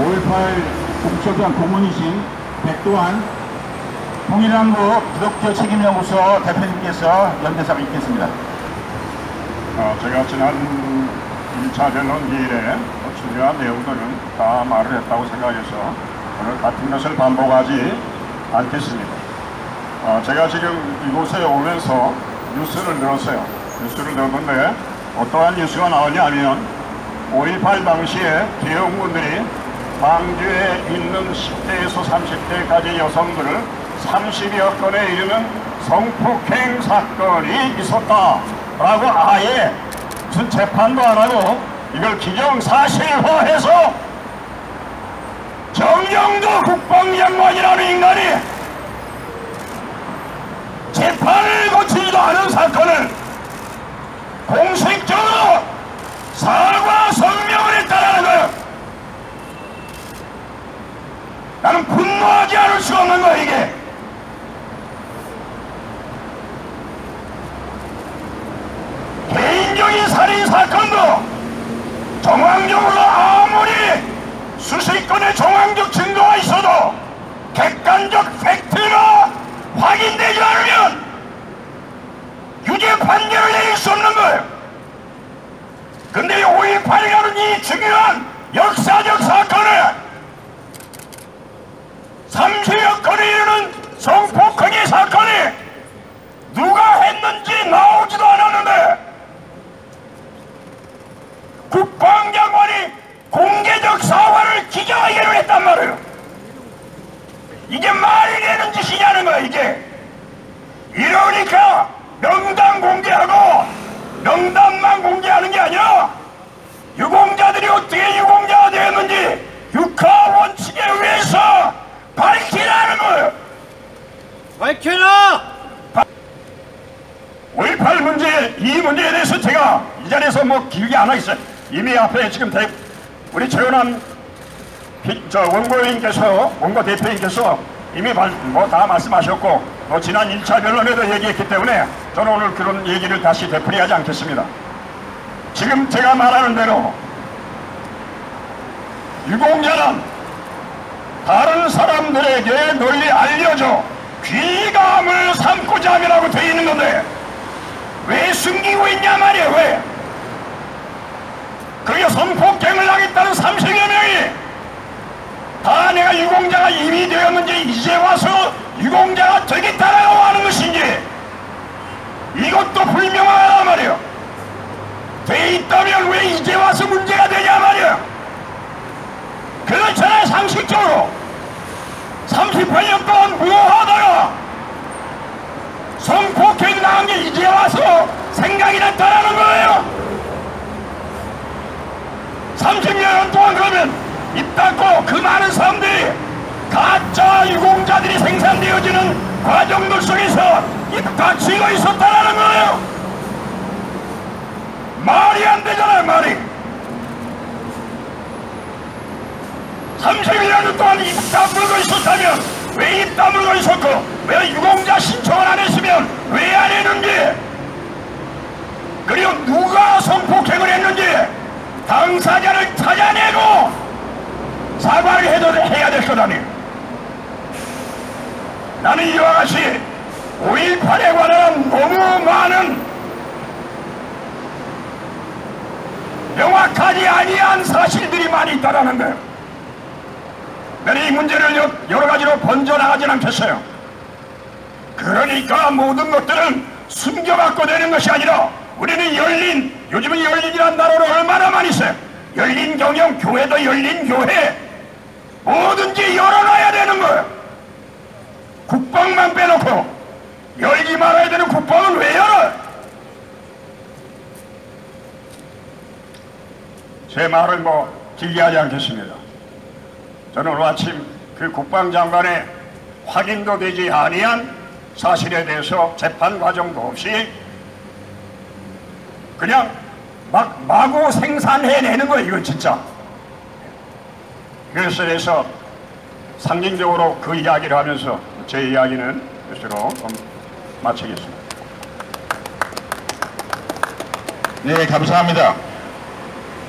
5.18 국초장 고문이신 백도환 통일한국 기독교 책임연구소 대표님께서 연대사를 읽겠습니다. 어, 제가 지난 1차 변론기일에 뭐 중요한 내용들은 다 말을 했다고 생각해서 오늘 같은 것을 반복하지 않겠습니다. 어, 제가 지금 이곳에 오면서 뉴스를 들었어요. 뉴스를 들었는데 어떠한 뉴스가 나오냐면 5.18 당시에 대형군들이 광주에 있는 10대에서 30대까지 여성들을 30여 건에 이르는 성폭행 사건이 있었다라고 아예 무슨 재판도 안 하고 이걸 기정사실화해서 정영도 국방장관이라는 인간이 재판을 거치지도 않은 사건을 공식적으로 사과 성명을 했다라는 거예요. 나는 분노하지 않을 수가 없는 거야 이게. 개인적인 살인 사건도 정황적으로 아무리 수십 건의 정황적 증거가 있어도 객관적 팩트가 확인되지 않으면 유죄 판결을 내릴 수 없는 거예요. 5.18이라는 이 중요한 역사적 사건을 30여 건에 이르는 성폭행의 사건이 누가 했는지 나오지도 않았는데 국방장관이 공개적 사과를 기자회견을 했단 말이에요. 이게 말이 되는 짓이냐는 거야 이게. 이러니까 명단 공개하고 명단만 공개하는 게 아니라 유공자들이 어떻게 유공자가 되었는지 육하 원칙에 의해서 밝히라는 거예요. 밝혀라! 5.18 문제, 이 문제에 대해서 제가 이 자리에서 뭐 길게 안 하겠어요. 이미 앞에 지금 대, 우리 최은남 비- 저 원고인께서, 원고 대표님께서 이미 뭐 다 말씀하셨고, 뭐 지난 1차 변론에도 얘기했기 때문에 저는 오늘 그런 얘기를 다시 되풀이하지 않겠습니다. 지금 제가 말하는 대로 유공자는 다른 사람들에게 널리 알려져 귀감을 삼고자 함이라고 되어 있는 건데 왜 숨기고 있냐 말이야 왜 그게 성폭행을 하겠다는 30여 명이 다 내가 유공자가 이미 되었는지 이제 와서 유공자가 되겠다라고 하는 것인지 이것도 불명하단 말이야 돼 있다면 왜 이제 와서 문제가 되냐 말이야 그렇잖아요 상식적으로. 38년 동안 무엇하다가 성폭행 당한 게 이제 와서 생각이 났다라는 거예요 30년 동안 그러면 입 닫고 그 많은 사람들이 가짜 유공자들이 생산되어지는 과정들 속에서 입 닫히고 있었다라는 거예요. 말이 안 되잖아요 말이. 31년 동안 입 다물고 있었다면 왜 입 다물고 있었고 왜 유공자 신청을 안 했으면 왜 안 했는지 그리고 누가 성폭행을 했는지 당사자를 찾아내고 사과를 해도 해야 될 거다니 나는 이와 같이 5.18에 관한 너무 많은 명확하지 아니한 사실들이 많이 있다라는 거예요 나는 이 문제를 여- 여러 가지로 번져나가진 않겠어요. 그러니까 모든 것들은 숨겨갖고 되는 것이 아니라 우리는 열린, 요즘은 열린이라는 단어를 얼마나 많이 써요. 열린 경영, 교회도 열린 교회. 뭐든지 열어놔야 되는 거예요. 국방만 빼놓고 열지 말아야 되는 국방은 왜 열어? 제 말을 뭐 길게 하지 않겠습니다. 저는 오늘 아침 그 국방장관의 확인도 되지 아니한 사실에 대해서 재판 과정도 없이 그냥 막 마구 생산해내는 거예요 이건 진짜 그래서 그래서 상징적으로 그 이야기를 하면서 제 이야기는 이것으로 마치겠습니다 네, 감사합니다.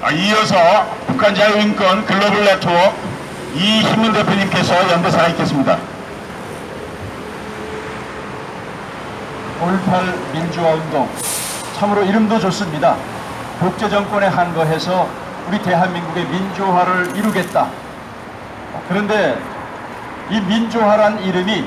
아, 이어서 북한 자유인권 글로벌 네트워크 이신문 대표님께서 연대사가 있겠습니다. 5.18 민주화 운동 참으로 이름도 좋습니다. 독재 정권에 한거해서 우리 대한민국의 민주화를 이루겠다. 그런데 이 민주화란 이름이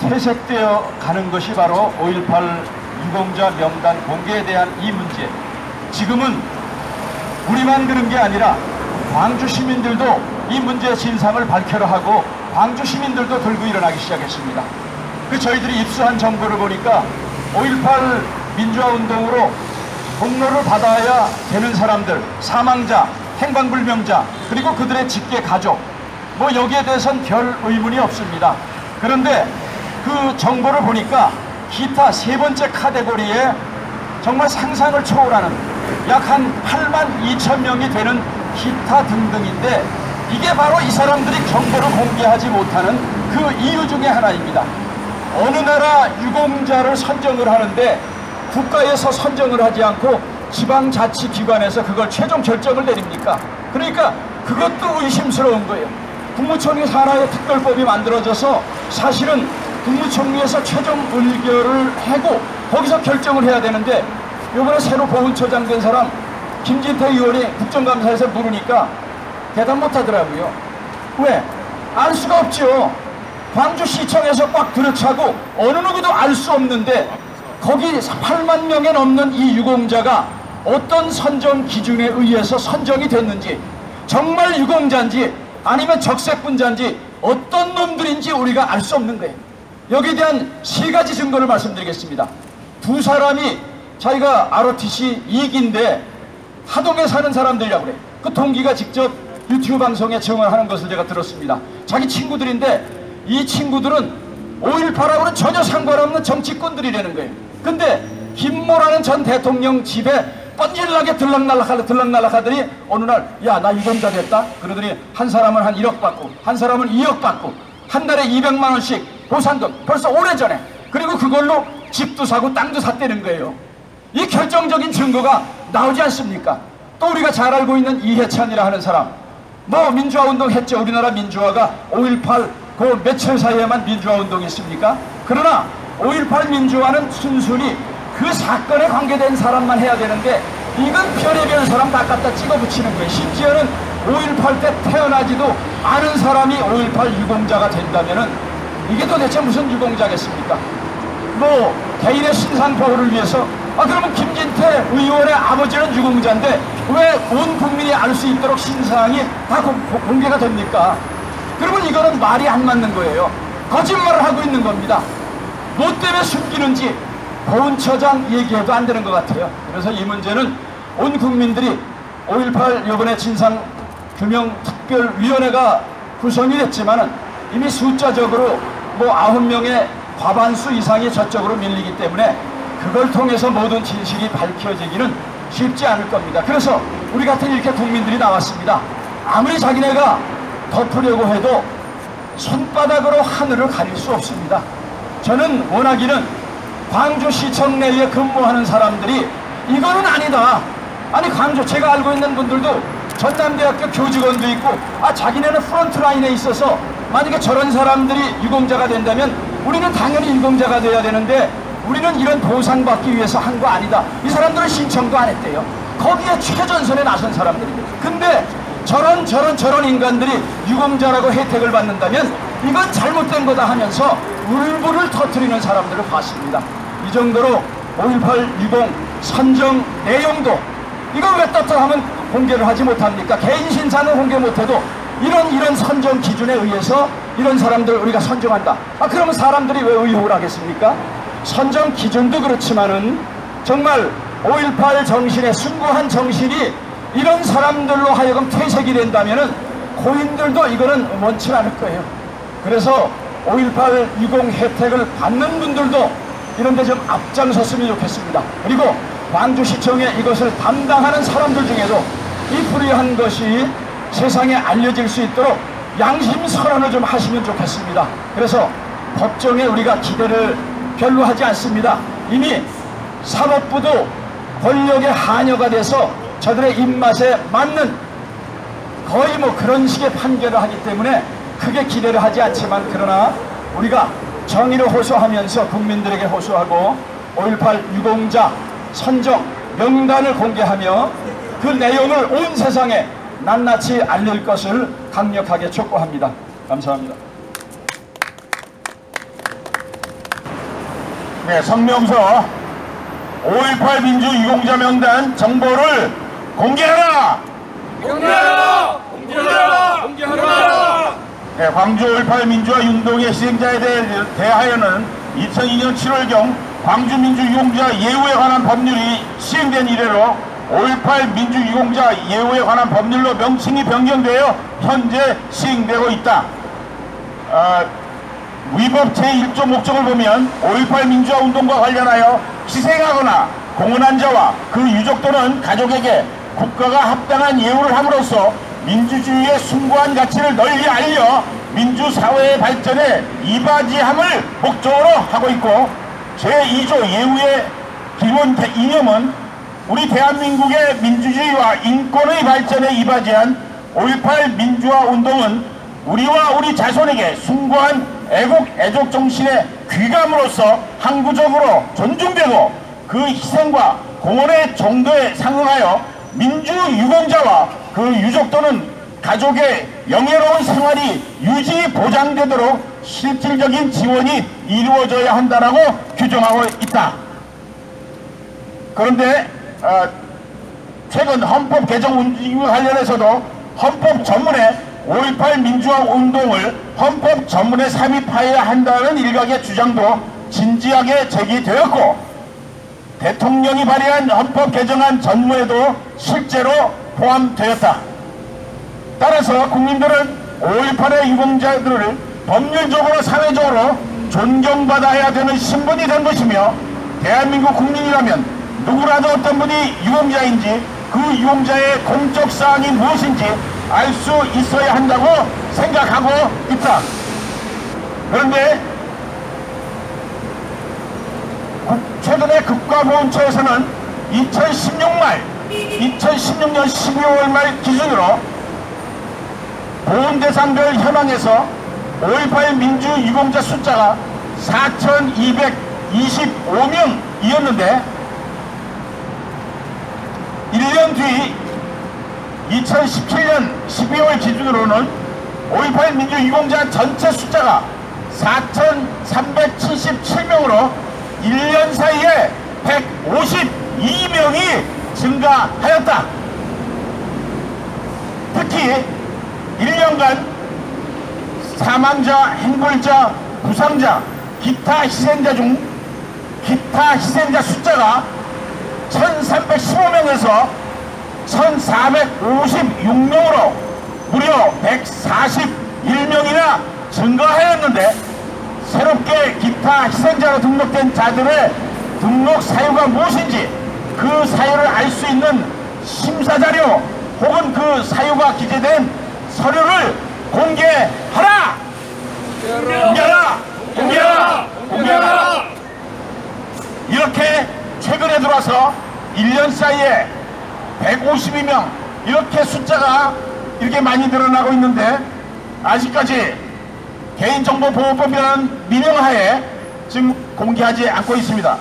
퇴색되어 가는 것이 바로 5.18 유공자 명단 공개에 대한 이 문제. 지금은 우리만 그런 게 아니라 광주 시민들도 이 문제의 진상을 밝혀라 하고 광주 시민들도 들고 일어나기 시작했습니다. 그 저희들이 입수한 정보를 보니까 5.18 민주화 운동으로 공로를 받아야 되는 사람들, 사망자, 행방불명자, 그리고 그들의 직계 가족, 뭐 여기에 대해서는 별 의문이 없습니다. 그런데 그 정보를 보니까 기타 세 번째 카테고리에 정말 상상을 초월하는 약 한 8만 2천 명이 되는 기타 등등인데 이게 바로 이 사람들이 정보를 공개하지 못하는 그 이유 중에 하나입니다. 어느 나라 유공자를 선정을 하는데 국가에서 선정을 하지 않고 지방자치기관에서 그걸 최종 결정을 내립니까? 그러니까 그것도 의심스러운 거예요. 국무총리 산하의 특별법이 만들어져서 사실은 국무총리에서 최종 의결을 하고 거기서 결정을 해야 되는데 이번에 새로 보훈처장 된 사람 김진태 의원이 국정감사에서 물으니까 대답 못 하더라고요. 왜? 알 수가 없죠. 광주시청에서 꽉 들어차고 어느 누구도 알 수 없는데 거기 8만 명에 넘는 이 유공자가 어떤 선정 기준에 의해서 선정이 됐는지 정말 유공자인지 아니면 적색분자인지 어떤 놈들인지 우리가 알 수 없는 거예요. 여기에 대한 세 가지 증거를 말씀드리겠습니다. 두 사람이 자기가 ROTC 이익인데 하동에 사는 사람들이라고 그래. 그 동기가 직접 유튜브 방송에 증언하는 것을 제가 들었습니다. 자기 친구들인데 이 친구들은 5.18하고는 전혀 상관없는 정치꾼들이라는 거예요. 근데 김모라는 전 대통령 집에 뻔질나게 들락날락 들락날락 하더니 어느 날 야 나 유공자 됐다? 그러더니 한 사람은 한 1억 받고 한 사람은 2억 받고 한 달에 200만 원씩 보상금 벌써 오래전에. 그리고 그걸로 집도 사고 땅도 샀다는 거예요. 이 결정적인 증거가 나오지 않습니까? 또 우리가 잘 알고 있는 이해찬이라 하는 사람. 뭐 민주화 운동 했죠? 우리나라 민주화가 5.18 그 며칠 사이에만 민주화 운동이 있습니까? 그러나 5.18 민주화는 순순히 그 사건에 관계된 사람만 해야 되는데 이건 별의별 사람 다 갖다 찍어 붙이는 거예요. 심지어는 5.18 때 태어나지도 않은 사람이 5.18 유공자가 된다면은 이게 도대체 무슨 유공자겠습니까? 뭐 개인의 신상 보호를 위해서 아 그러면 김진태 의원의 아버지는 유공자인데 왜 온 국민이 알 수 있도록 신상이 다 공, 공개가 됩니까? 그러면 이거는 말이 안 맞는 거예요. 거짓말을 하고 있는 겁니다. 뭐 때문에 숨기는지 보훈처장 얘기해도 안 되는 것 같아요. 그래서 이 문제는 온 국민들이 5.18 이번에 진상규명특별위원회가 구성이 됐지만은 이미 숫자적으로 뭐 9명의 과반수 이상이 저쪽으로 밀리기 때문에 그걸 통해서 모든 진실이 밝혀지기는 쉽지 않을 겁니다. 그래서 우리 같은 이렇게 국민들이 나왔습니다. 아무리 자기네가 덮으려고 해도 손바닥으로 하늘을 가릴 수 없습니다. 저는 원하기는 광주시청 내에 근무하는 사람들이 이거는 아니다. 아니 광주 제가 알고 있는 분들도 전남대학교 교직원도 있고 아 자기네는 프론트라인에 있어서 만약에 저런 사람들이 유공자가 된다면 우리는 당연히 유공자가 돼야 되는데 우리는 이런 보상받기 위해서 한 거 아니다. 이 사람들은 신청도 안 했대요. 거기에 최전선에 나선 사람들입니다. 근데 저런 저런 저런 인간들이 유공자라고 혜택을 받는다면 이건 잘못된 거다 하면서 울분을 터뜨리는 사람들을 봤습니다. 이 정도로 5.18 유공 선정 내용도 이거 왜 떳떳하면 공개를 하지 못합니까? 개인 신상은 공개 못해도 이런 이런 선정 기준에 의해서 이런 사람들을 우리가 선정한다. 아 그러면 사람들이 왜 의혹을 하겠습니까? 선정 기준도 그렇지만은 정말 5.18 정신에 순고한 정신이 이런 사람들로 하여금 퇴색이 된다면은 고인들도 이거는 원치 않을 거예요. 그래서 5.18 유공 혜택을 받는 분들도 이런 데 좀 앞장섰으면 좋겠습니다. 그리고 광주시청에 이것을 담당하는 사람들 중에도 이 불의한 것이 세상에 알려질 수 있도록 양심 선언을 좀 하시면 좋겠습니다. 그래서 법정에 우리가 기대를 별로 하지 않습니다. 이미 사법부도 권력의 하녀가 돼서 저들의 입맛에 맞는 거의 뭐 그런 식의 판결을 하기 때문에 크게 기대를 하지 않지만 그러나 우리가 정의를 호소하면서 국민들에게 호소하고 5.18 유공자 선정 명단을 공개하며 그 내용을 온 세상에 낱낱이 알릴 것을 강력하게 촉구합니다. 감사합니다. 네, 성명서 5.18 민주 유공자 명단 정보를 공개하라! 공개하라! 공개하라! 공개하라! 네, 광주 5.18 민주화 운동의 시행자에 대하여는 2002년 7월경 광주 민주 유공자 예우에 관한 법률이 시행된 이래로 5.18 민주 유공자 예우에 관한 법률로 명칭이 변경되어 현재 시행되고 있다. 아, 위법 제1조 목적을 보면 5.18 민주화 운동과 관련하여 희생하거나 공헌한 자와 그 유족 또는 가족에게 국가가 합당한 예우를 함으로써 민주주의의 숭고한 가치를 널리 알려 민주사회의 발전에 이바지함을 목적으로 하고 있고 제2조 예우의 기본 대- 이념은 우리 대한민국의 민주주의와 인권의 발전에 이바지한 5.18 민주화 운동은 우리와 우리 자손에게 숭고한 애국 애족 정신의 귀감으로서 항구적으로 존중되고 그 희생과 공헌의 정도에 상응하여 민주 유공자와 그 유족 또는 가족의 영예로운 생활이 유지 보장되도록 실질적인 지원이 이루어져야 한다라고 규정하고 있다. 그런데 어, 최근 헌법 개정 움직임과 관련해서도 헌법 전문에 5.18 민주화 운동을 헌법 전문에 삽입하여야 한다는 일각의 주장도 진지하게 제기되었고 대통령이 발의한 헌법 개정안 전문에도 실제로 포함되었다. 따라서 국민들은 5.18의 유공자들을 법률적으로 사회적으로 존경받아야 되는 신분이 된 것이며 대한민국 국민이라면 누구라도 어떤 분이 유공자인지 그 유공자의 공적 사항이 무엇인지 알 수 있어야 한다고 생각하고 있다. 그런데 국- 최근에 국가보훈처에서는 2016 말, 2016년 12월 말 기준으로 보훈 대상별 현황에서 5.18 민주 유공자 숫자가 4,225명이었는데 1년 뒤 2017년 12월 기준으로는 5.18 민주 유공자 전체 숫자가 4,377명으로 1년 사이에 152명이 증가하였다. 특히 1년간 사망자, 행불자, 부상자, 기타 희생자 중 기타 희생자 숫자가 1315명에서 1456명으로 무려 141명이나 증가하였는데 새롭게 기타 희생자로 등록된 자들의 등록 사유가 무엇인지 그 사유를 알 수 있는 심사자료 혹은 그 사유가 기재된 서류를 공개하라! 공개하라! 공개하라! 공개하라! 이렇게 최근에 들어와서 1년 사이에 152명 이렇게 숫자가 이렇게 많이 늘어나고 있는데 아직까지 개인정보보호법이라는 민영하에 지금 공개하지 않고 있습니다.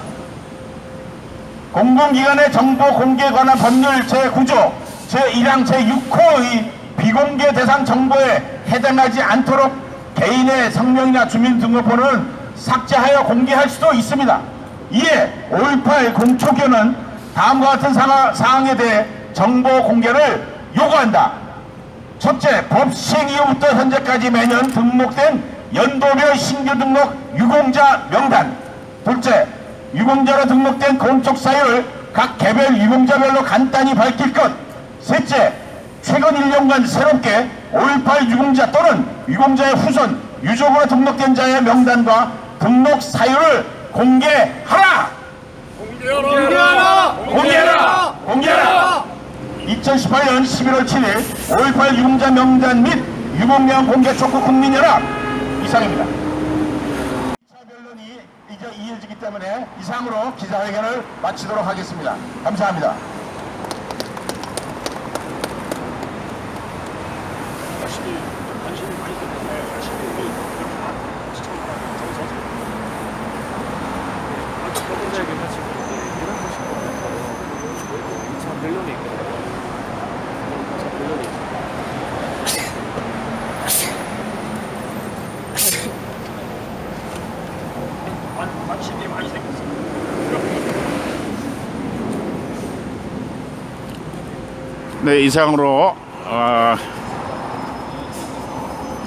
공공기관의 정보 공개에 관한 법률 제9조 제1항 제6호의 비공개 대상 정보에 해당하지 않도록 개인의 성명이나 주민등록번호는 삭제하여 공개할 수도 있습니다. 이에 5.18 공초교는 다음과 같은 사항에 대해 정보 공개를 요구한다. 첫째, 법 시행 이후부터 현재까지 매년 등록된 연도별 신규 등록 유공자 명단. 둘째, 유공자로 등록된 공적 사유를 각 개별 유공자별로 간단히 밝힐 것. 셋째, 최근 1년간 새롭게 5.18 유공자 또는 유공자의 후손, 유족으로 등록된 자의 명단과 등록 사유를 공개하라! 공개하라! 공개하라! 공개하라! 2018년 11월 7일 5.18 유공자 명단 및 유공명 공개 촉구 국민연합 이상입니다. 2차 변론이 이제 이어지기 때문에 이상으로 기자회견을 마치도록 하겠습니다. 감사합니다. 관심이 많이 우리 시청자 저기서 여기가 지금 이런 곳이 보면 참 별로네 있거든요. 참 별로네 있어요. 관- 관심이 많이 생겼어요. 네, 이상으로 어,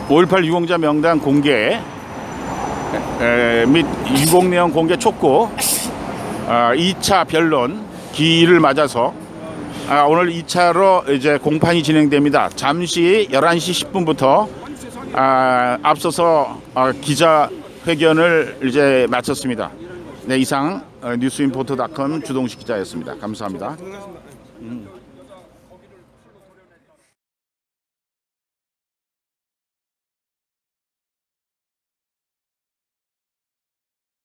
5.18 유공자 명단 공개 에, 및 유공 내용 공개 촉구 아, 2차 변론 기일을 맞아서 아, 오늘 2차로 이제 공판이 진행됩니다. 잠시 11시 10분부터 아, 앞서서 아, 기자 회견을 이제 마쳤습니다. 네, 이상 어, 뉴스인포터닷컴 주동식 기자였습니다. 감사합니다.